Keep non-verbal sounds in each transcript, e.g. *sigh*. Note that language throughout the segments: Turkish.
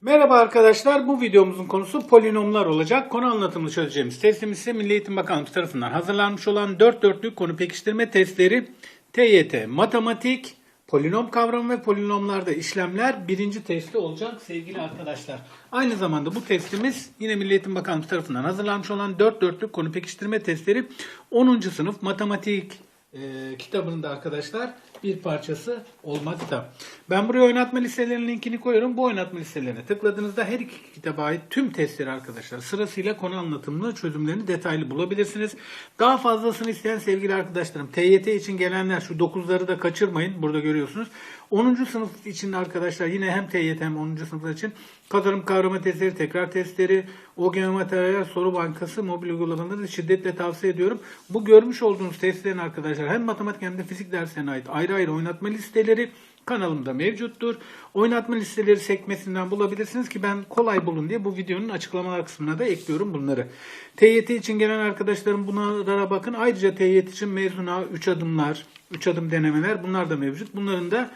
Merhaba arkadaşlar. Bu videomuzun konusu polinomlar olacak. Konu anlatımını çözeceğimiz testimiz ise Milli Eğitim Bakanlığı tarafından hazırlanmış olan 4 dörtlük konu pekiştirme testleri TYT Matematik, Polinom kavramı ve polinomlarda işlemler birinci testi olacak sevgili arkadaşlar. Aynı zamanda bu testimiz yine Milli Eğitim Bakanlığı tarafından hazırlanmış olan 4 dörtlük konu pekiştirme testleri 10. sınıf matematik e, kitabının da arkadaşlar bir parçası olmakta. Ben buraya oynatma listelerinin linkini koyuyorum. Bu oynatma listelerine tıkladığınızda her iki kitaba ait tüm testleri arkadaşlar sırasıyla konu anlatımlı çözümlerini detaylı bulabilirsiniz. Daha fazlasını isteyen sevgili arkadaşlarım TYT için gelenler şu 9'ları da kaçırmayın. Burada görüyorsunuz. 10. sınıf için arkadaşlar yine hem TYT hem 10. sınıflar için kazanım kavrama testleri, tekrar testleri, OGM materyaller, soru bankası, mobil uygulamaları şiddetle tavsiye ediyorum. Bu görmüş olduğunuz testlerin arkadaşlar hem matematik hem de fizik derslerine ait ayrı ayrı oynatma listeleri kanalımda mevcuttur. Oynatma listeleri sekmesinden bulabilirsiniz ki ben kolay bulun diye bu videonun açıklamalar kısmına da ekliyorum bunları. TYT için gelen arkadaşlarım bunlara bakın. Ayrıca TYT için mezuna 3 adımlar, 3 adım denemeler bunlar da mevcut. Bunların da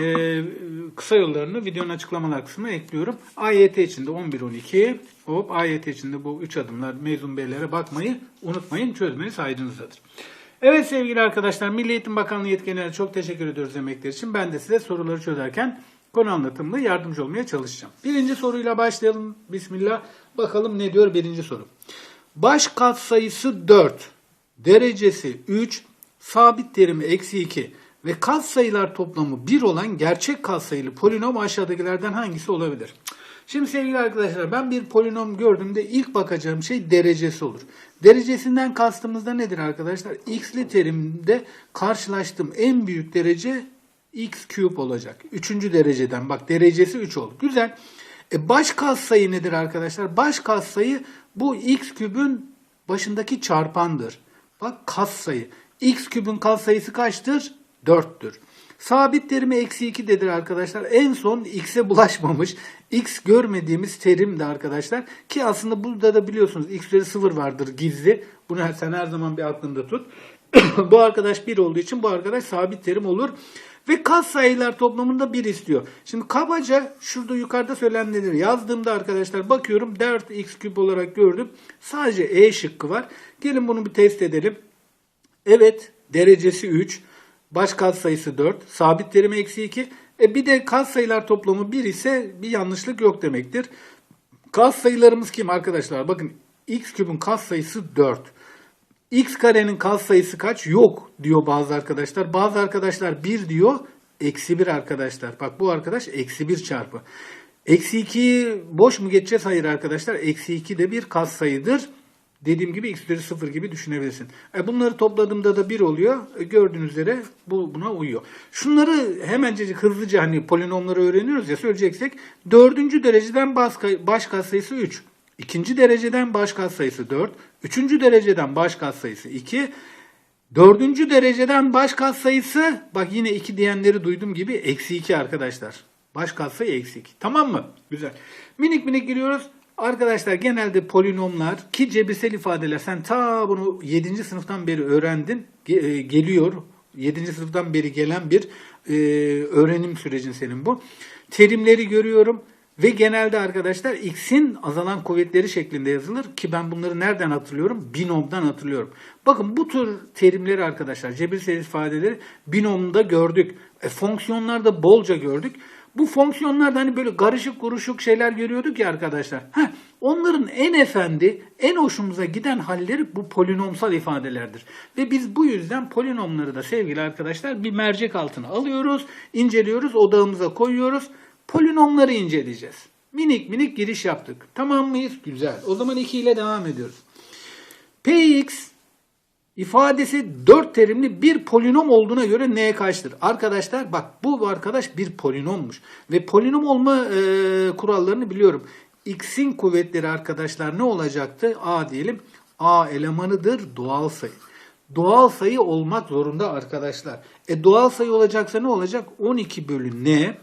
e, kısa yollarını videonun açıklamalar kısmına ekliyorum. AYT için de 11-12, hop AYT için de bu 3 adımlar mezun beylere bakmayı unutmayın. Çözmeniz hayrınızdadır. Evet sevgili arkadaşlar Milli Eğitim Bakanlığı yetkililerine çok teşekkür ediyoruz emekler için. Ben de size soruları çözerken konu anlatımlı yardımcı olmaya çalışacağım. Birinci soruyla başlayalım. Bismillah. Bakalım ne diyor birinci soru. Baş katsayısı 4, derecesi 3, sabit terimi eksi 2 ve katsayılar toplamı 1 olan gerçek katsayılı polinom aşağıdakilerden hangisi olabilir? Şimdi sevgili arkadaşlar ben bir polinom gördüğümde ilk bakacağım şey derecesi olur. Derecesinden kastımız da nedir arkadaşlar? X'li terimde karşılaştığım en büyük derece x küp olacak. Üçüncü dereceden bak derecesi 3 oldu. Güzel. E baş katsayı nedir arkadaşlar? Baş katsayı bu x kübün başındaki çarpandır. Bak katsayı. x kübün katsayısı kaçtır? 4'tür. Sabit terimi eksi 2 dedir arkadaşlar. En son x'e bulaşmamış. x görmediğimiz terim de arkadaşlar. Ki aslında burada da biliyorsunuz x üzeri 0 vardır gizli. Bunu sen her zaman bir aklında tut. *clears throat* bu arkadaş 1 olduğu için bu arkadaş sabit terim olur. Ve kas sayılar toplamında 1 istiyor. Şimdi kabaca şurada yukarıda söylenenleri yazdığımda arkadaşlar bakıyorum 4x küp olarak gördüm. Sadece E şıkkı var. Gelin bunu bir test edelim. Evet derecesi 3. Baş katsayısı 4. Sabit terim eksi 2. E bir de katsayılar toplamı 1 ise bir yanlışlık yok demektir. Katsayılarımız kim arkadaşlar? Bakın x küpün katsayısı 4. x karenin katsayısı kaç? Yok diyor bazı arkadaşlar. Bazı arkadaşlar 1 diyor. Eksi 1 arkadaşlar. Bak bu arkadaş eksi 1 çarpı. Eksi 2'yi boş mu geçeceğiz? Hayır arkadaşlar. Eksi 2 de bir katsayıdır. Dediğim gibi x üzeri 0 gibi düşünebilirsin. E bunları topladığımda da 1 oluyor. E gördüğünüz üzere bu buna uyuyor. Şunları hemencecik hızlıca hani polinomları öğreniyoruz ya söyleyeceksek. Dördüncü dereceden baş, katsayısı 3. ikinci dereceden baş katsayısı 4. Üçüncü dereceden baş katsayısı 2. Dördüncü dereceden baş katsayısı bak yine 2 diyenleri duydum gibi eksi 2 arkadaşlar. Baş katsayı eksi 2. Tamam mı? Güzel. Minik minik giriyoruz. Arkadaşlar genelde polinomlar ki cebirsel ifadeler sen ta bunu 7. sınıftan beri öğrendin. E, geliyor. 7. sınıftan beri gelen bir e, öğrenim sürecin senin bu. Terimleri görüyorum ve genelde arkadaşlar x'in azalan kuvvetleri şeklinde yazılır ki ben bunları nereden hatırlıyorum? Binomdan hatırlıyorum. Bakın bu tür terimleri arkadaşlar cebirsel ifadeleri binomda gördük. E, fonksiyonlarda bolca gördük. Bu fonksiyonlarda hani böyle karışık kuruşuk şeyler görüyorduk ya arkadaşlar. Heh, onların en efendi, en hoşumuza giden halleri bu polinomsal ifadelerdir. Ve biz bu yüzden polinomları da sevgili arkadaşlar bir mercek altına alıyoruz, inceliyoruz, odağımıza koyuyoruz. Polinomları inceleyeceğiz. Minik minik giriş yaptık. Tamam mıyız? Güzel. O zaman 2 ile devam ediyoruz. Px ifadesi 4 terimli bir polinom olduğuna göre neye kaçtır? Arkadaşlar bak bu arkadaş bir polinommuş. Ve polinom olma e, kurallarını biliyorum. X'in kuvvetleri arkadaşlar ne olacaktı? A diyelim. A elemanıdır doğal sayı. Doğal sayı olmak zorunda arkadaşlar. E doğal sayı olacaksa ne olacak? 12 bölü n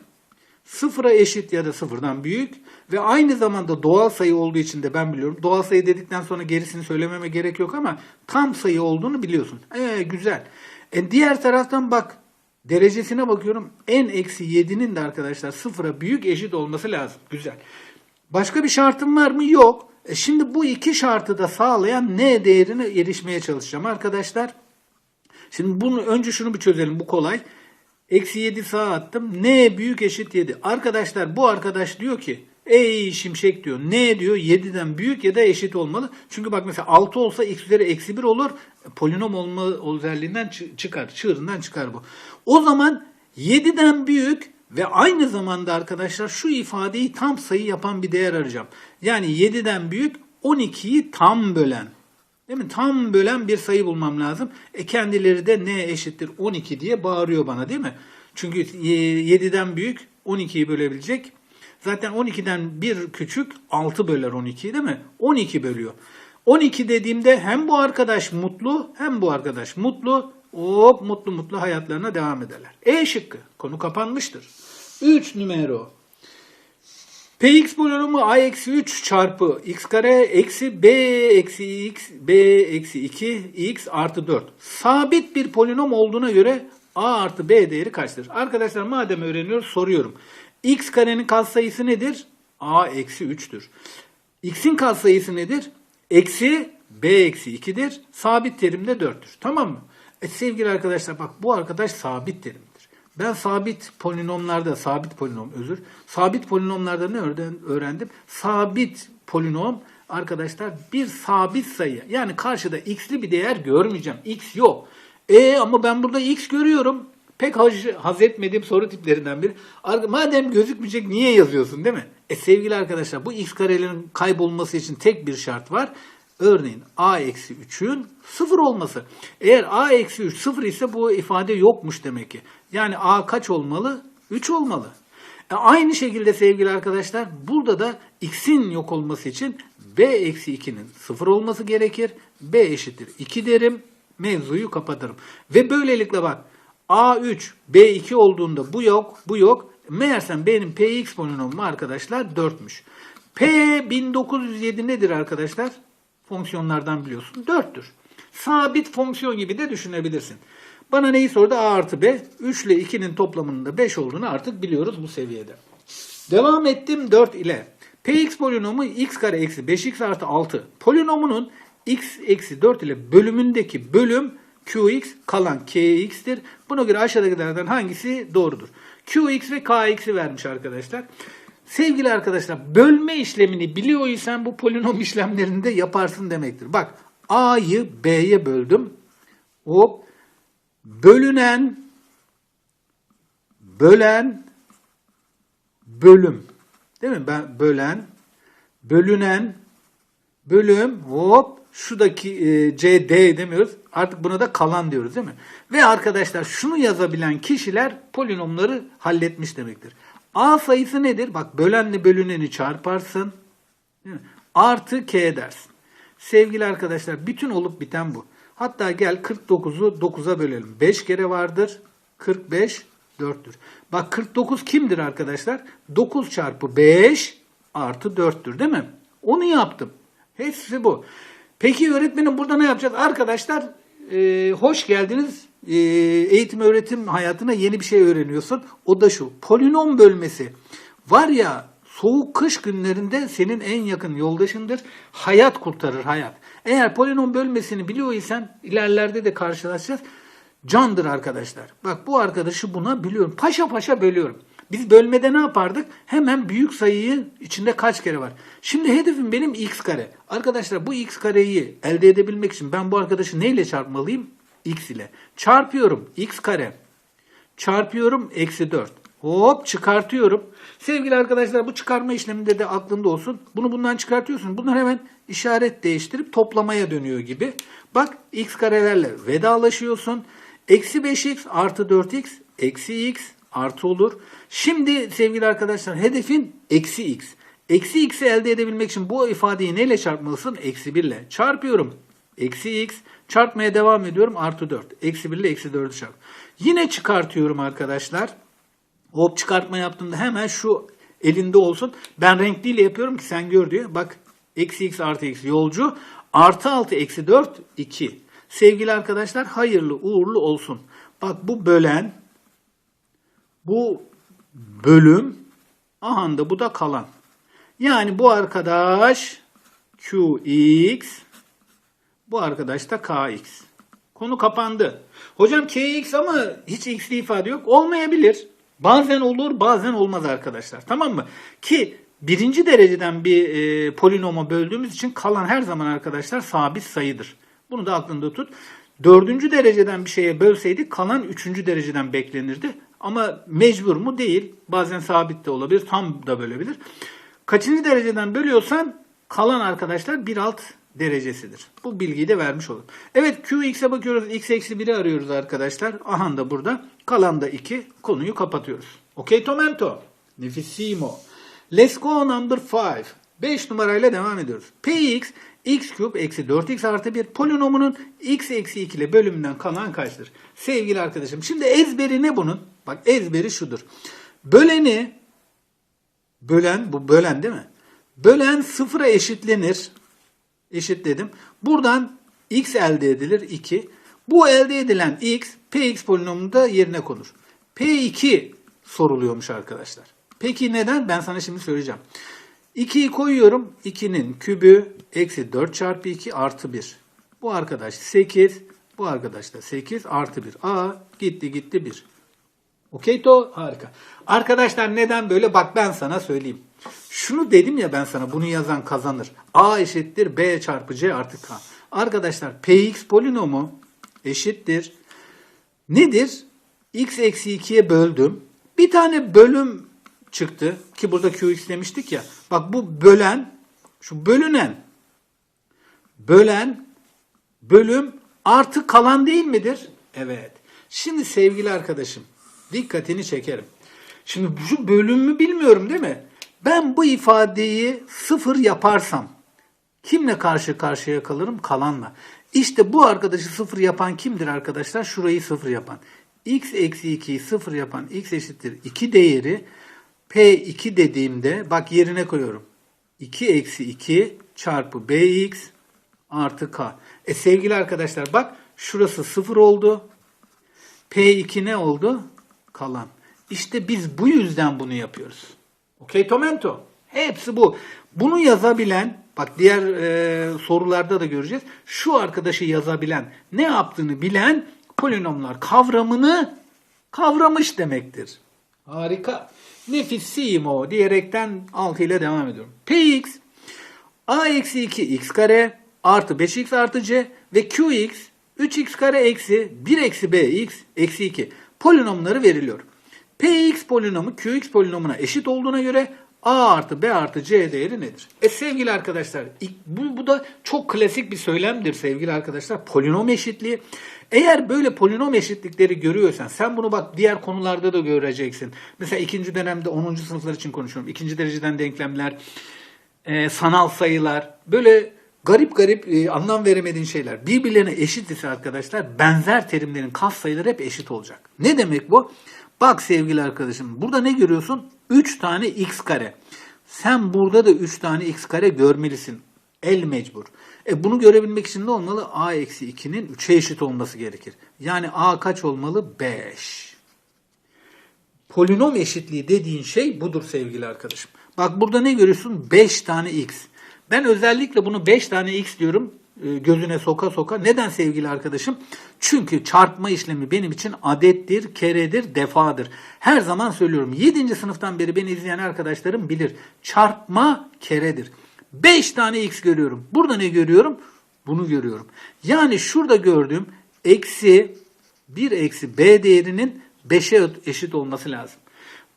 sıfıra eşit ya da sıfırdan büyük ve aynı zamanda doğal sayı olduğu için de ben biliyorum. Doğal sayı dedikten sonra gerisini söylememe gerek yok ama tam sayı olduğunu biliyorsun. Ee güzel. E diğer taraftan bak Derecesine bakıyorum. n eksi 7'nin de arkadaşlar sıfıra büyük eşit olması lazım. Güzel. Başka bir şartım var mı? Yok. E şimdi bu iki şartı da sağlayan n değerine erişmeye çalışacağım arkadaşlar. Şimdi bunu önce şunu bir çözelim. Bu kolay. Eksi 7 sağa attım. N büyük eşit 7. Arkadaşlar bu arkadaş diyor ki ey şimşek diyor. N diyor 7'den büyük ya da eşit olmalı. Çünkü bak mesela 6 olsa x üzeri eksi 1 olur. Polinom olma özelliğinden çı- çıkar. Çığırından çıkar bu. O zaman 7'den büyük ve aynı zamanda arkadaşlar şu ifadeyi tam sayı yapan bir değer arayacağım. Yani 7'den büyük 12'yi tam bölen. Değil mi? Tam bölen bir sayı bulmam lazım. E kendileri de n eşittir 12 diye bağırıyor bana değil mi? Çünkü e, 7'den büyük 12'yi bölebilecek. Zaten 12'den bir küçük 6 böler 12'yi değil mi? 12 bölüyor. 12 dediğimde hem bu arkadaş mutlu hem bu arkadaş mutlu. Hop mutlu mutlu hayatlarına devam ederler. E şıkkı. Konu kapanmıştır. 3 numero. Px polinomu a eksi 3 çarpı x kare eksi b eksi x b eksi 2 x artı 4. Sabit bir polinom olduğuna göre a artı b değeri kaçtır? Arkadaşlar madem öğreniyoruz soruyorum. x karenin katsayısı nedir? a eksi 3'tür. x'in katsayısı nedir? Eksi b eksi 2'dir. Sabit terim de 4'tür. Tamam mı? E, sevgili arkadaşlar bak bu arkadaş sabit terimdir. Ben sabit polinomlarda, sabit polinom özür, sabit polinomlarda ne öğren- öğrendim? Sabit polinom arkadaşlar bir sabit sayı. Yani karşıda x'li bir değer görmeyeceğim. x yok. E ama ben burada x görüyorum. Pek haz, haz etmediğim soru tiplerinden biri. Madem gözükmeyecek niye yazıyorsun değil mi? E sevgili arkadaşlar bu x karelerin kaybolması için tek bir şart var. Örneğin a eksi 3'ün 0 olması. Eğer a eksi 3 0 ise bu ifade yokmuş demek ki. Yani a kaç olmalı? 3 olmalı. E aynı şekilde sevgili arkadaşlar burada da x'in yok olması için b eksi 2'nin 0 olması gerekir. b eşittir 2 derim. Mevzuyu kapatırım. Ve böylelikle bak a3 b2 olduğunda bu yok bu yok. Meğersem benim px polinomum arkadaşlar 4'müş. P 1907 nedir arkadaşlar? Fonksiyonlardan biliyorsun. 4'tür. Sabit fonksiyon gibi de düşünebilirsin. Bana neyi sordu? A artı B. 3 ile 2'nin toplamının da 5 olduğunu artık biliyoruz bu seviyede. Devam ettim 4 ile. Px polinomu x kare eksi 5x artı 6. Polinomunun x eksi 4 ile bölümündeki bölüm qx kalan kx'tir. Buna göre aşağıdakilerden hangisi doğrudur? qx ve kx'i vermiş arkadaşlar. Sevgili arkadaşlar bölme işlemini biliyorsan bu polinom işlemlerinde yaparsın demektir. Bak a'yı b'ye böldüm. Hop bölünen bölen bölüm. Değil mi? Ben bölen bölünen bölüm hop şuradaki e, CD demiyoruz. Artık buna da kalan diyoruz değil mi? Ve arkadaşlar şunu yazabilen kişiler polinomları halletmiş demektir. A sayısı nedir? Bak bölenle bölüneni çarparsın. Artı K dersin. Sevgili arkadaşlar bütün olup biten bu. Hatta gel 49'u 9'a bölelim. 5 kere vardır. 45 4'tür. Bak 49 kimdir arkadaşlar? 9 çarpı 5 artı 4'tür değil mi? Onu yaptım. Hepsi bu. Peki öğretmenim burada ne yapacağız? Arkadaşlar e, hoş geldiniz. E, eğitim öğretim hayatına yeni bir şey öğreniyorsun. O da şu. Polinom bölmesi. Var ya soğuk kış günlerinde senin en yakın yoldaşındır. Hayat kurtarır hayat. Eğer polinom bölmesini biliyorsan ilerlerde de karşılaşacağız. Candır arkadaşlar. Bak bu arkadaşı buna biliyorum. Paşa paşa bölüyorum. Biz bölmede ne yapardık? Hemen büyük sayıyı içinde kaç kere var. Şimdi hedefim benim x kare. Arkadaşlar bu x kareyi elde edebilmek için ben bu arkadaşı neyle çarpmalıyım? X ile. Çarpıyorum x kare. Çarpıyorum eksi 4. Hop çıkartıyorum. Sevgili arkadaşlar bu çıkarma işleminde de aklında olsun. Bunu bundan çıkartıyorsun. Bunlar hemen işaret değiştirip toplamaya dönüyor gibi. Bak x karelerle vedalaşıyorsun. Eksi 5x artı 4x eksi x artı olur. Şimdi sevgili arkadaşlar hedefin eksi x. Eksi x'i elde edebilmek için bu ifadeyi neyle çarpmalısın? Eksi 1 ile. Çarpıyorum. Eksi x. Çarpmaya devam ediyorum. Artı 4. Eksi 1 ile eksi 4'ü çarp. Yine çıkartıyorum arkadaşlar. Hop çıkartma yaptığımda hemen şu elinde olsun. Ben renkliyle yapıyorum ki sen gör diyor. Bak eksi x artı x yolcu. Artı 6 eksi 4 2. Sevgili arkadaşlar hayırlı uğurlu olsun. Bak bu bölen Bu bölüm aha da bu da kalan. Yani bu arkadaş QX bu arkadaş da KX. Konu kapandı. Hocam KX ama hiç X'li ifade yok. Olmayabilir. Bazen olur bazen olmaz arkadaşlar. Tamam mı? Ki birinci dereceden bir e, polinoma böldüğümüz için kalan her zaman arkadaşlar sabit sayıdır. Bunu da aklında tut. Dördüncü dereceden bir şeye bölseydik kalan üçüncü dereceden beklenirdi. Ama mecbur mu? Değil. Bazen sabit de olabilir. Tam da bölebilir. Kaçıncı dereceden bölüyorsan kalan arkadaşlar bir alt derecesidir. Bu bilgiyi de vermiş olalım. Evet Qx'e bakıyoruz. X eksi 1'i arıyoruz arkadaşlar. Aha da burada. Kalan da 2. Konuyu kapatıyoruz. Okey Tomento. Nefissimo. Let's go number 5. 5 numarayla devam ediyoruz. Px x küp eksi 4x artı 1 polinomunun x eksi 2 ile bölümünden kalan kaçtır? Sevgili arkadaşım şimdi ezberi ne bunun? Bak ezberi şudur. Böleni bölen bu bölen değil mi? Bölen sıfıra eşitlenir. Eşitledim. Buradan x elde edilir 2. Bu elde edilen x px polinomunda yerine konur. P2 soruluyormuş arkadaşlar. Peki neden? Ben sana şimdi söyleyeceğim. 2'yi koyuyorum. 2'nin kübü eksi 4 çarpı 2 artı 1. Bu arkadaş 8. Bu arkadaş da 8 artı 1. A gitti gitti 1. Okey to harika. Arkadaşlar neden böyle? Bak ben sana söyleyeyim. Şunu dedim ya ben sana bunu yazan kazanır. A eşittir B çarpı C artı K. Arkadaşlar Px polinomu eşittir. Nedir? X eksi 2'ye böldüm. Bir tane bölüm çıktı. Ki burada Qx demiştik ya. Bak bu bölen, şu bölünen, bölen, bölüm artı kalan değil midir? Evet. Şimdi sevgili arkadaşım dikkatini çekerim. Şimdi şu bölümü bilmiyorum değil mi? Ben bu ifadeyi sıfır yaparsam kimle karşı karşıya kalırım? Kalanla. İşte bu arkadaşı sıfır yapan kimdir arkadaşlar? Şurayı sıfır yapan. x eksi 2'yi sıfır yapan x eşittir 2 değeri P2 dediğimde bak yerine koyuyorum. 2 eksi 2 çarpı Bx artı K. E sevgili arkadaşlar bak şurası sıfır oldu. P2 ne oldu? Kalan. İşte biz bu yüzden bunu yapıyoruz. Okey Tomento. Hepsi bu. Bunu yazabilen, bak diğer e, sorularda da göreceğiz. Şu arkadaşı yazabilen, ne yaptığını bilen polinomlar kavramını kavramış demektir. Harika. Nefissimo diyerekten 6 ile devam ediyorum. Px a eksi 2 x kare artı 5x artı c ve qx 3x kare eksi 1 eksi bx eksi 2 polinomları veriliyor. Px polinomu Qx polinomuna eşit olduğuna göre A artı B artı C değeri nedir? E sevgili arkadaşlar bu, bu da çok klasik bir söylemdir sevgili arkadaşlar. Polinom eşitliği. Eğer böyle polinom eşitlikleri görüyorsan sen bunu bak diğer konularda da göreceksin. Mesela ikinci dönemde 10. sınıflar için konuşuyorum. İkinci dereceden denklemler, e, sanal sayılar böyle garip garip e, anlam veremediğin şeyler. Birbirlerine eşit ise arkadaşlar benzer terimlerin kas sayıları hep eşit olacak. Ne demek bu? Bak sevgili arkadaşım burada ne görüyorsun? 3 tane x kare. Sen burada da 3 tane x kare görmelisin. El mecbur. E bunu görebilmek için ne olmalı? a eksi 2'nin 3'e eşit olması gerekir. Yani a kaç olmalı? 5. Polinom eşitliği dediğin şey budur sevgili arkadaşım. Bak burada ne görüyorsun? 5 tane x. Ben özellikle bunu 5 tane x diyorum gözüne soka soka. Neden sevgili arkadaşım? Çünkü çarpma işlemi benim için adettir, keredir, defadır. Her zaman söylüyorum. 7. sınıftan beri beni izleyen arkadaşlarım bilir. Çarpma keredir. 5 tane x görüyorum. Burada ne görüyorum? Bunu görüyorum. Yani şurada gördüğüm eksi 1 eksi b değerinin 5'e eşit olması lazım.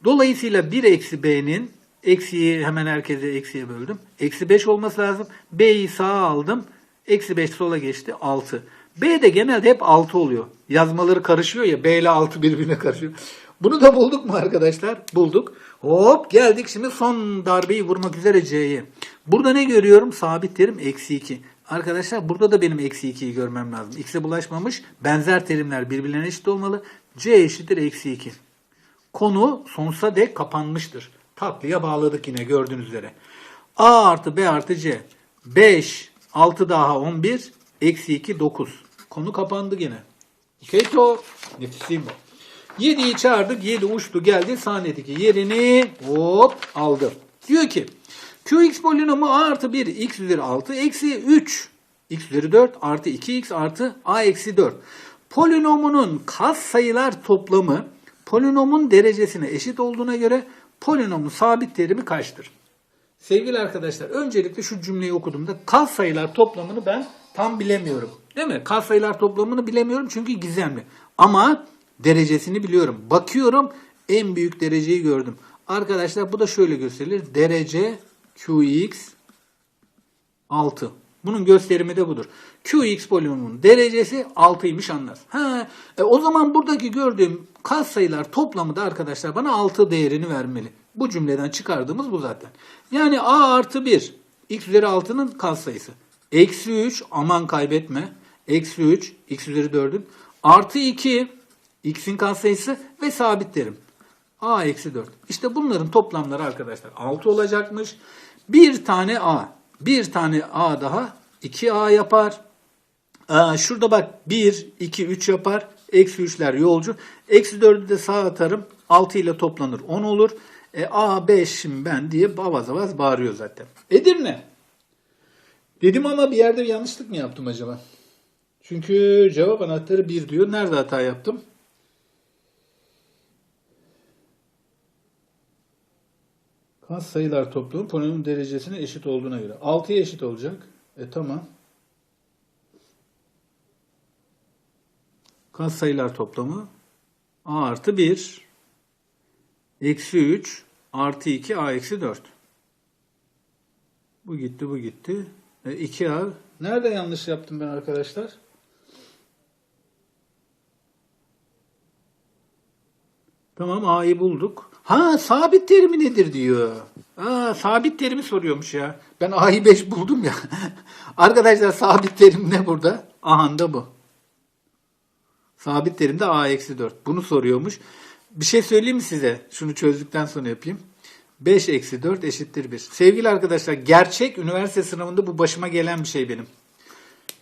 Dolayısıyla 1 eksi b'nin eksiyi hemen herkese eksiye böldüm. Eksi 5 olması lazım. b'yi sağa aldım. Eksi 5 sola geçti 6. B de genelde hep 6 oluyor. Yazmaları karışıyor ya B ile 6 birbirine karışıyor. Bunu da bulduk mu arkadaşlar? Bulduk. Hop geldik şimdi son darbeyi vurmak üzere C'ye. Burada ne görüyorum? Sabit terim eksi 2. Arkadaşlar burada da benim eksi 2'yi görmem lazım. X'e bulaşmamış. Benzer terimler birbirlerine eşit olmalı. C eşittir eksi 2. Konu sonsuza dek kapanmıştır. Tatlıya bağladık yine gördüğünüz üzere. A artı B artı C. 5 6 daha 11. Eksi 2 9. Konu kapandı gene. Okey to. Nefisiyim bu. 7'yi çağırdık. 7 uçtu geldi. Sahnedeki yerini hop aldı. Diyor ki Qx polinomu a artı 1 x üzeri 6 eksi 3 x üzeri 4 artı 2x artı a eksi 4. Polinomunun kas sayılar toplamı polinomun derecesine eşit olduğuna göre polinomun sabit terimi kaçtır? Sevgili arkadaşlar öncelikle şu cümleyi okuduğumda kas sayılar toplamını ben tam bilemiyorum. Değil mi? Kas sayılar toplamını bilemiyorum çünkü gizemli. Ama derecesini biliyorum. Bakıyorum en büyük dereceyi gördüm. Arkadaşlar bu da şöyle gösterilir. Derece Qx 6. Bunun gösterimi de budur. Qx polinomunun derecesi 6'ymış anlar. Ha, e, o zaman buradaki gördüğüm katsayılar toplamı da arkadaşlar bana 6 değerini vermeli. Bu cümleden çıkardığımız bu zaten. Yani a artı 1 x üzeri 6'nın katsayısı. Eksi 3 aman kaybetme. Eksi 3 x üzeri 4'ün. Artı 2 x'in katsayısı ve sabit terim. a eksi 4. İşte bunların toplamları arkadaşlar 6 olacakmış. Bir tane a. Bir tane a daha 2a yapar. Aa, şurada bak 1, 2, 3 yapar. Eksi 3'ler yolcu. Eksi 4'ü de sağa atarım. 6 ile toplanır 10 olur. E, A 5 ben diye avaz avaz bağırıyor zaten. Edirne. Dedim ama bir yerde bir yanlışlık mı yaptım acaba? Çünkü cevap anahtarı 1 diyor. Nerede hata yaptım? Kas sayılar toplamı polinom derecesine eşit olduğuna göre. 6'ya eşit olacak. E tamam. Kas sayılar toplamı a artı 1 eksi 3 artı 2 a eksi 4. Bu gitti bu gitti. E, 2a. Nerede yanlış yaptım ben arkadaşlar? Tamam a'yı bulduk. Ha sabit terimi nedir diyor. Aa, sabit terimi soruyormuş ya. Ben a'yı 5 buldum ya. *laughs* arkadaşlar sabit terim ne burada? Ahanda bu. Sabit terimde a eksi 4. Bunu soruyormuş. Bir şey söyleyeyim mi size? Şunu çözdükten sonra yapayım. 5 eksi 4 eşittir 1. Sevgili arkadaşlar gerçek üniversite sınavında bu başıma gelen bir şey benim.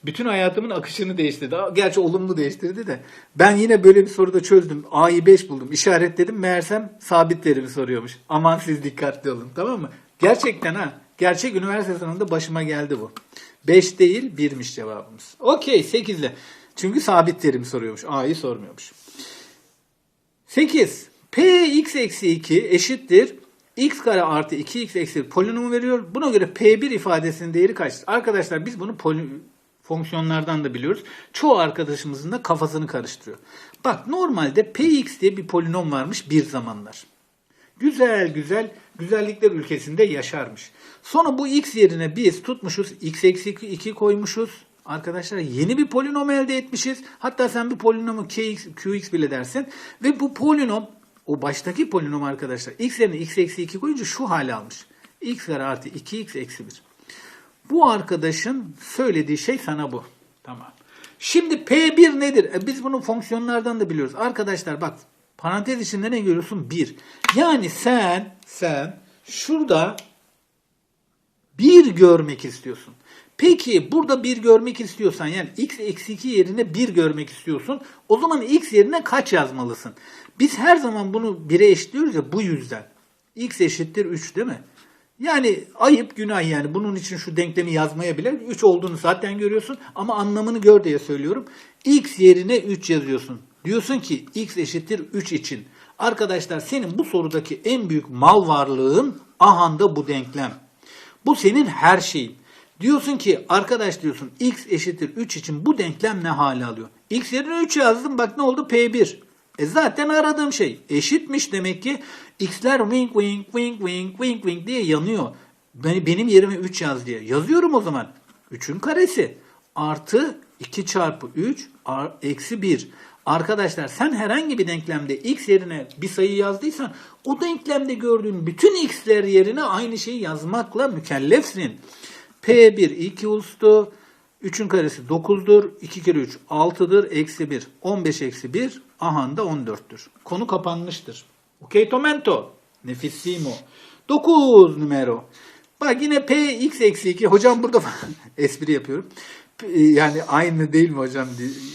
Bütün hayatımın akışını değiştirdi. Gerçi olumlu değiştirdi de. Ben yine böyle bir soruda çözdüm. A'yı 5 buldum. İşaretledim. Meğersem sabit terimi soruyormuş. Aman siz dikkatli olun. Tamam mı? Gerçekten ha. Gerçek üniversite sınavında başıma geldi bu. 5 değil 1'miş cevabımız. Okey 8 ile. Çünkü sabit terim soruyormuş. A'yı sormuyormuş. 8. Px eksi 2 eşittir. x kare artı 2x eksi polinomu veriyor. Buna göre P1 ifadesinin değeri kaçtır? Arkadaşlar biz bunu poli fonksiyonlardan da biliyoruz. Çoğu arkadaşımızın da kafasını karıştırıyor. Bak normalde Px diye bir polinom varmış bir zamanlar. Güzel güzel güzellikler ülkesinde yaşarmış. Sonra bu x yerine biz tutmuşuz x eksi 2 koymuşuz. Arkadaşlar yeni bir polinom elde etmişiz. Hatta sen bir polinomu kx, qx bile dersin. Ve bu polinom o baştaki polinom arkadaşlar x yerine x eksi 2 koyunca şu hale almış. x artı 2x eksi 1. Bu arkadaşın söylediği şey sana bu. Tamam. Şimdi P1 nedir? E biz bunu fonksiyonlardan da biliyoruz. Arkadaşlar bak parantez içinde ne görüyorsun? 1. Yani sen sen şurada 1 görmek istiyorsun. Peki burada 1 görmek istiyorsan yani x eksi 2 yerine 1 görmek istiyorsun. O zaman x yerine kaç yazmalısın? Biz her zaman bunu 1'e eşitliyoruz ya bu yüzden. x eşittir 3 değil mi? Yani ayıp günah yani bunun için şu denklemi yazmaya bile 3 olduğunu zaten görüyorsun ama anlamını gör diye söylüyorum. x yerine 3 yazıyorsun. Diyorsun ki x eşittir 3 için. Arkadaşlar senin bu sorudaki en büyük mal varlığın ahanda bu denklem. Bu senin her şeyin. Diyorsun ki arkadaş diyorsun x eşittir 3 için bu denklem ne hale alıyor? x yerine 3 yazdım bak ne oldu P1. E zaten aradığım şey eşitmiş demek ki x'ler wing wing wing wing wing wing diye yanıyor. Beni, benim yerime 3 yaz diye. Yazıyorum o zaman. 3'ün karesi artı 2 çarpı 3 ar, eksi 1. Arkadaşlar sen herhangi bir denklemde x yerine bir sayı yazdıysan o denklemde gördüğün bütün x'ler yerine aynı şeyi yazmakla mükellefsin. P1 equals'tu. 3'ün karesi 9'dur. 2 kere 3 6'dır. Eksi 1. 15 eksi 1. Ahan da 14'tür. Konu kapanmıştır. Okey tomento. Nefissimo. 9 numero. Bak yine P x eksi 2. Hocam burada *laughs* espri yapıyorum. Yani aynı değil mi hocam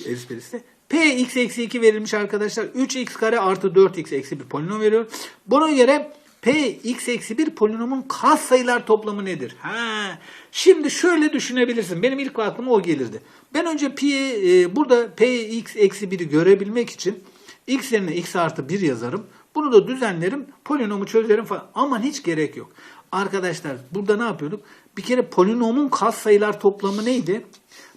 esprisi? Px eksi 2 verilmiş arkadaşlar. 3x kare artı 4x eksi 1 polinom veriyor. Buna göre Px eksi 1 polinomun katsayılar toplamı nedir? Ha, şimdi şöyle düşünebilirsin. Benim ilk aklıma o gelirdi. Ben önce pi, e, burada Px eksi 1'i görebilmek için x yerine x artı 1 yazarım. Bunu da düzenlerim. Polinomu çözerim falan. Aman hiç gerek yok. Arkadaşlar burada ne yapıyorduk? Bir kere polinomun katsayılar toplamı neydi?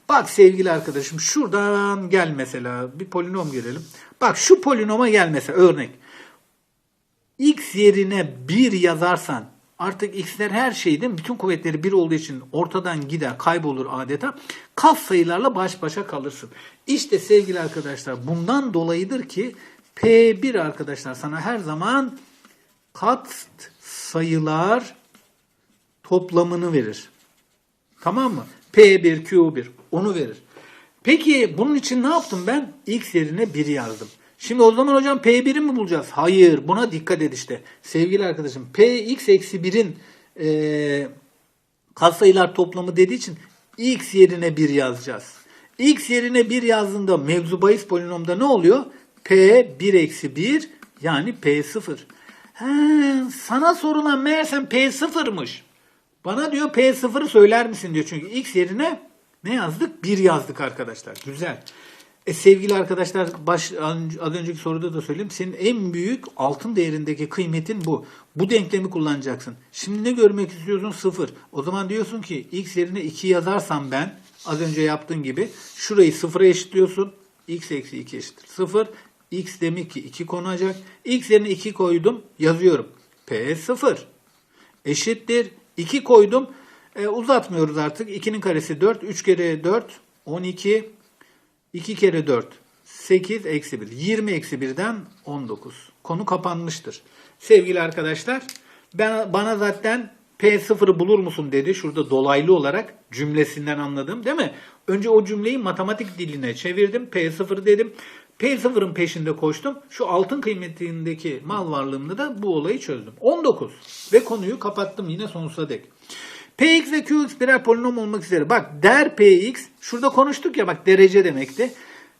Bak sevgili arkadaşım şuradan gel mesela bir polinom gelelim. Bak şu polinoma gel mesela örnek. X yerine 1 yazarsan artık x'ler her şeyden bütün kuvvetleri 1 olduğu için ortadan gider kaybolur adeta. Kas sayılarla baş başa kalırsın. İşte sevgili arkadaşlar bundan dolayıdır ki P1 arkadaşlar sana her zaman kat sayılar toplamını verir. Tamam mı? P1, Q1 onu verir. Peki bunun için ne yaptım ben? X yerine 1 yazdım. Şimdi o zaman hocam P1'i mi bulacağız? Hayır buna dikkat et işte. Sevgili arkadaşım Px eksi 1'in e, katsayılar toplamı dediği için x yerine 1 yazacağız. x yerine 1 yazdığında mevzu bahis polinomda ne oluyor? P 1 eksi 1 yani P 0. He, sana sorulan meğersem P 0'mış. Bana diyor P0'ı söyler misin diyor. Çünkü x yerine ne yazdık? 1 yazdık arkadaşlar. Güzel. E sevgili arkadaşlar baş, az önceki soruda da söyleyeyim. Senin en büyük altın değerindeki kıymetin bu. Bu denklemi kullanacaksın. Şimdi ne görmek istiyorsun? 0. O zaman diyorsun ki x yerine 2 yazarsam ben az önce yaptığın gibi şurayı 0'a eşitliyorsun. x eksi 2 eşittir 0. x demek ki 2 konacak. x yerine 2 koydum. Yazıyorum. P 0 eşittir. 2 koydum. E, uzatmıyoruz artık. 2'nin karesi 4. 3 kere 4 12. 2 kere 4 8 eksi 1. 20 eksi 1'den 19. Konu kapanmıştır. Sevgili arkadaşlar ben, bana zaten P0'ı bulur musun dedi. Şurada dolaylı olarak cümlesinden anladım değil mi? Önce o cümleyi matematik diline çevirdim. P0 dedim. P0'ın peşinde koştum. Şu altın kıymetindeki mal varlığımda da bu olayı çözdüm. 19. Ve konuyu kapattım yine sonsuza dek. Px ve Qx birer polinom olmak üzere. Bak der Px, şurada konuştuk ya bak derece demekti.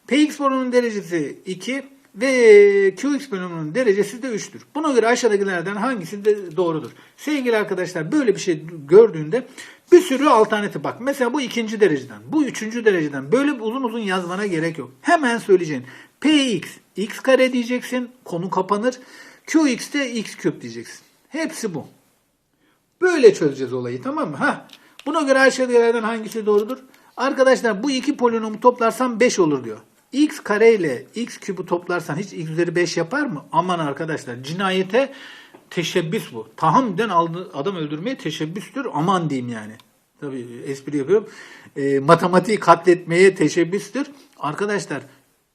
Px polinomunun derecesi 2 ve Qx polinomunun derecesi de 3'tür. Buna göre aşağıdakilerden hangisi de doğrudur? Sevgili arkadaşlar böyle bir şey gördüğünde bir sürü alternatif bak. Mesela bu ikinci dereceden, bu üçüncü dereceden böyle uzun uzun yazmana gerek yok. Hemen söyleyeceğin Px x kare diyeceksin, konu kapanır. Qx de x küp diyeceksin. Hepsi bu. Böyle çözeceğiz olayı tamam mı? Ha. Buna göre aşağıdakilerden hangisi doğrudur? Arkadaşlar bu iki polinomu toplarsam 5 olur diyor. x kare ile x küpü toplarsan hiç x üzeri 5 yapar mı? Aman arkadaşlar cinayete teşebbüs bu. Tahammüden adam öldürmeye teşebbüstür. Aman diyeyim yani. Tabii espri yapıyorum. E, matematiği katletmeye teşebbüstür. Arkadaşlar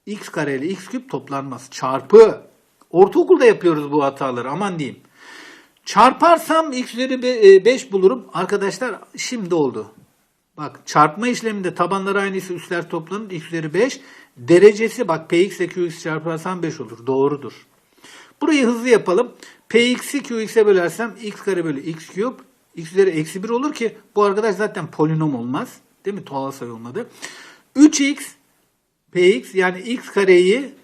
x kare ile x küp toplanmaz. Çarpı. Ortaokulda yapıyoruz bu hataları. Aman diyeyim. Çarparsam x üzeri 5 bulurum. Arkadaşlar şimdi oldu. Bak çarpma işleminde tabanlar aynıysa üstler toplanır. x üzeri 5. Derecesi bak px ile qx çarparsam 5 olur. Doğrudur. Burayı hızlı yapalım. px'i qx'e bölersem x kare bölü x küp. x üzeri eksi 1 olur ki bu arkadaş zaten polinom olmaz. Değil mi? Doğal sayı olmadı. 3x px yani x kareyi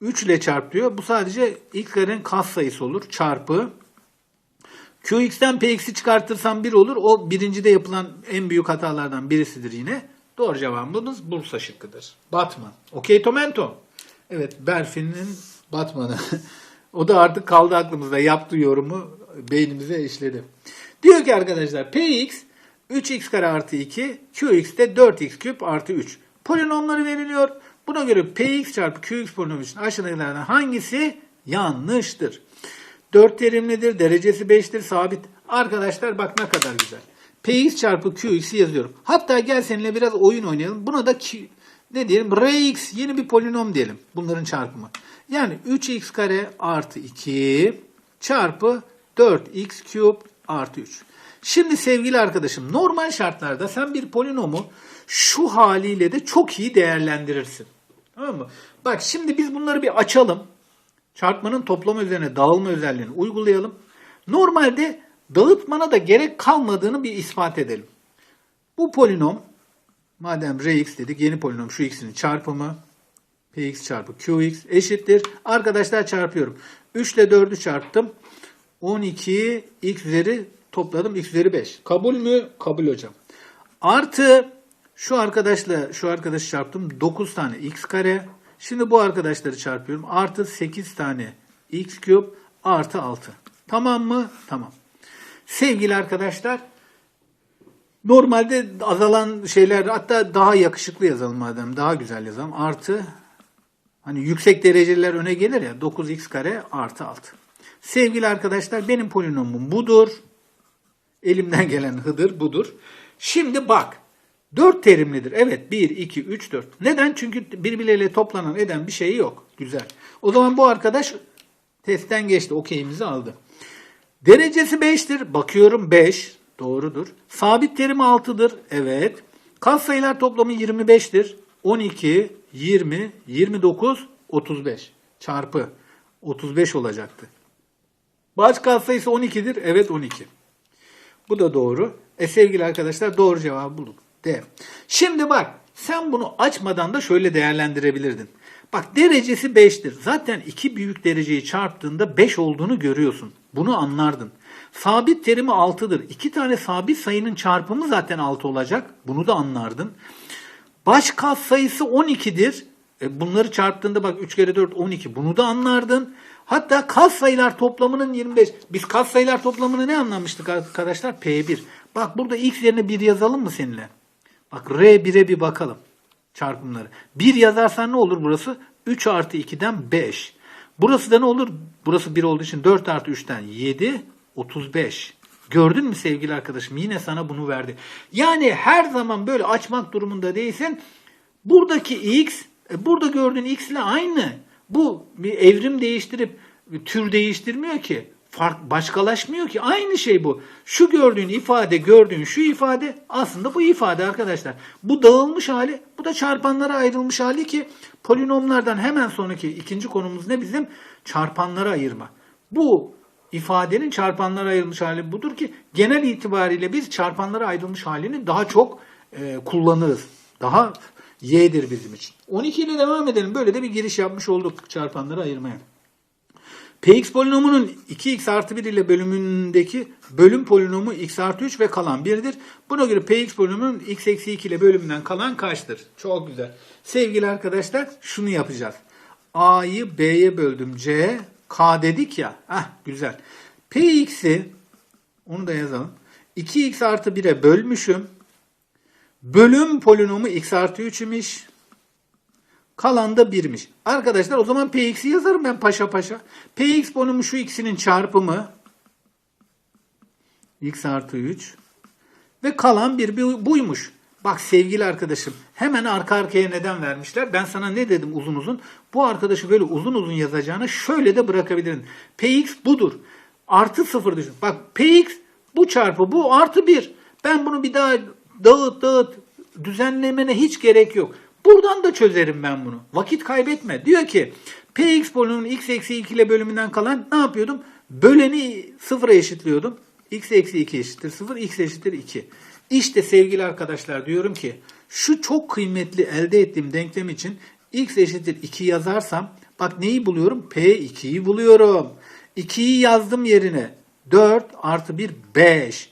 3 ile çarpıyor. Bu sadece x karenin kas sayısı olur. Çarpı Qx'ten Px'i çıkartırsam 1 olur. O birincide yapılan en büyük hatalardan birisidir yine. Doğru cevabımız Bursa şıkkıdır. Batman. Okey Tomento. Evet Berfin'in Batman'ı. *laughs* o da artık kaldı aklımızda. Yaptığı yorumu beynimize işledi. Diyor ki arkadaşlar Px 3x kare artı 2, Qx de 4x küp artı 3. Polinomları veriliyor. Buna göre Px çarpı Qx polinomu için aşağıdakilerden hangisi yanlıştır? 4 terimlidir, derecesi 5'tir, sabit. Arkadaşlar bak ne kadar güzel. Px çarpı Qx'i yazıyorum. Hatta gel seninle biraz oyun oynayalım. Buna da Q, ne diyelim? Rx yeni bir polinom diyelim. Bunların çarpımı. Yani 3x kare artı 2 çarpı 4x küp artı 3. Şimdi sevgili arkadaşım normal şartlarda sen bir polinomu şu haliyle de çok iyi değerlendirirsin. Tamam mı? Bak şimdi biz bunları bir açalım. Çarpmanın toplama üzerine dağılma özelliğini uygulayalım. Normalde dağıtmana da gerek kalmadığını bir ispat edelim. Bu polinom madem Rx dedik yeni polinom şu x'in çarpımı Px çarpı Qx eşittir. Arkadaşlar çarpıyorum. 3 ile 4'ü çarptım. 12 x üzeri topladım. x üzeri 5. Kabul mü? Kabul hocam. Artı şu arkadaşla şu arkadaşı çarptım. 9 tane x kare. Şimdi bu arkadaşları çarpıyorum. Artı 8 tane x küp artı 6. Tamam mı? Tamam. Sevgili arkadaşlar normalde azalan şeyler hatta daha yakışıklı yazalım madem daha güzel yazalım. Artı hani yüksek dereceler öne gelir ya 9x kare artı 6. Sevgili arkadaşlar benim polinomum budur. Elimden gelen hıdır budur. Şimdi bak. 4 terimlidir. Evet 1, 2, 3, 4. Neden? Çünkü birbirleriyle toplanan eden bir şey yok. Güzel. O zaman bu arkadaş testten geçti. Okeyimizi aldı. Derecesi 5'tir. Bakıyorum 5. Doğrudur. Sabit terim 6'dır. Evet. Katsayılar toplamı 25'tir. 12, 20, 29, 35. Çarpı. 35 olacaktı. Baş katsayısı 12'dir. Evet 12. Bu da doğru. E sevgili arkadaşlar doğru cevabı bulduk. D. Şimdi bak sen bunu açmadan da şöyle değerlendirebilirdin. Bak derecesi 5'tir. Zaten iki büyük dereceyi çarptığında 5 olduğunu görüyorsun. Bunu anlardın. Sabit terimi 6'dır. İki tane sabit sayının çarpımı zaten 6 olacak. Bunu da anlardın. Baş kas sayısı 12'dir. E bunları çarptığında bak 3 kere 4 12. Bunu da anlardın. Hatta kas sayılar toplamının 25. Biz kas sayılar toplamını ne anlamıştık arkadaşlar? P1. Bak burada x yerine 1 yazalım mı seninle? Bak R1'e bir bakalım. Çarpımları. 1 yazarsan ne olur burası? 3 artı 2'den 5. Burası da ne olur? Burası 1 olduğu için 4 artı 3'ten 7. 35. Gördün mü sevgili arkadaşım? Yine sana bunu verdi. Yani her zaman böyle açmak durumunda değilsin. Buradaki x, e, burada gördüğün x ile aynı. Bu bir evrim değiştirip tür değiştirmiyor ki. Fark başkalaşmıyor ki. Aynı şey bu. Şu gördüğün ifade, gördüğün şu ifade aslında bu ifade arkadaşlar. Bu dağılmış hali, bu da çarpanlara ayrılmış hali ki polinomlardan hemen sonraki ikinci konumuz ne bizim? Çarpanlara ayırma. Bu ifadenin çarpanlara ayrılmış hali budur ki genel itibariyle biz çarpanlara ayrılmış halini daha çok e, kullanırız. Daha y'dir bizim için. 12 ile devam edelim. Böyle de bir giriş yapmış olduk çarpanları ayırmaya. Px polinomunun 2x artı 1 ile bölümündeki bölüm polinomu x artı 3 ve kalan 1'dir. Buna göre Px polinomunun x eksi 2 ile bölümünden kalan kaçtır? Çok güzel. Sevgili arkadaşlar şunu yapacağız. A'yı B'ye böldüm. C, K dedik ya. Ah güzel. Px'i onu da yazalım. 2x artı 1'e bölmüşüm. Bölüm polinomu x artı 3 imiş. Kalan da 1'miş. Arkadaşlar o zaman Px'i yazarım ben paşa paşa. Px polinomu şu ikisinin çarpımı. x artı 3. Ve kalan bir buymuş. Bak sevgili arkadaşım hemen arka arkaya neden vermişler? Ben sana ne dedim uzun uzun? Bu arkadaşı böyle uzun uzun yazacağını şöyle de bırakabilirim. Px budur. Artı sıfır düşün. Bak Px bu çarpı bu artı 1. Ben bunu bir daha dağıt dağıt düzenlemene hiç gerek yok. Buradan da çözerim ben bunu. Vakit kaybetme. Diyor ki Px polinomunun x eksi 2 ile bölümünden kalan ne yapıyordum? Böleni sıfıra eşitliyordum. x eksi 2 eşittir 0, x eşittir 2. İşte sevgili arkadaşlar diyorum ki şu çok kıymetli elde ettiğim denklem için x eşittir 2 yazarsam bak neyi buluyorum? P2'yi buluyorum. 2'yi yazdım yerine 4 artı 1 5.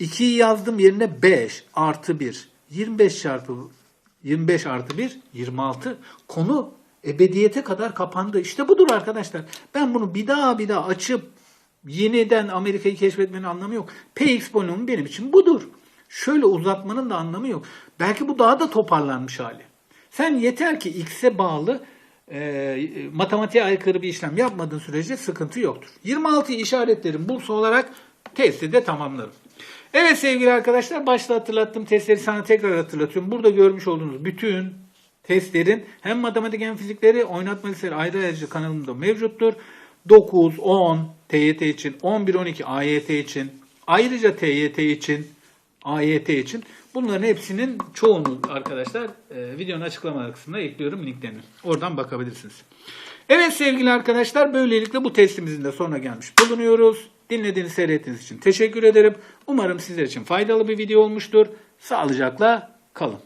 2'yi yazdım yerine 5 artı 1. 25 çarpı 25 artı 1 26. Konu ebediyete kadar kapandı. İşte budur arkadaşlar. Ben bunu bir daha bir daha açıp yeniden Amerika'yı keşfetmenin anlamı yok. Px polinomu benim için budur. Şöyle uzatmanın da anlamı yok. Belki bu daha da toparlanmış hali. Sen yeter ki x'e bağlı e, matematiğe aykırı bir işlem yapmadığın sürece sıkıntı yoktur. 26'yı işaretlerim bulsa olarak testi de tamamlarım. Evet sevgili arkadaşlar başta hatırlattığım testleri sana tekrar hatırlatıyorum. Burada görmüş olduğunuz bütün testlerin hem matematik hem fizikleri oynatma listeleri ayrı ayrıca kanalımda mevcuttur. 9, 10 TYT için, 11, 12 AYT için, ayrıca TYT için, AYT için bunların hepsinin çoğunu arkadaşlar e, videonun açıklamalar kısmına ekliyorum linklerini. Oradan bakabilirsiniz. Evet sevgili arkadaşlar böylelikle bu testimizin de sonuna gelmiş bulunuyoruz. Dinlediğiniz, seyrettiğiniz için teşekkür ederim. Umarım sizler için faydalı bir video olmuştur. Sağlıcakla kalın.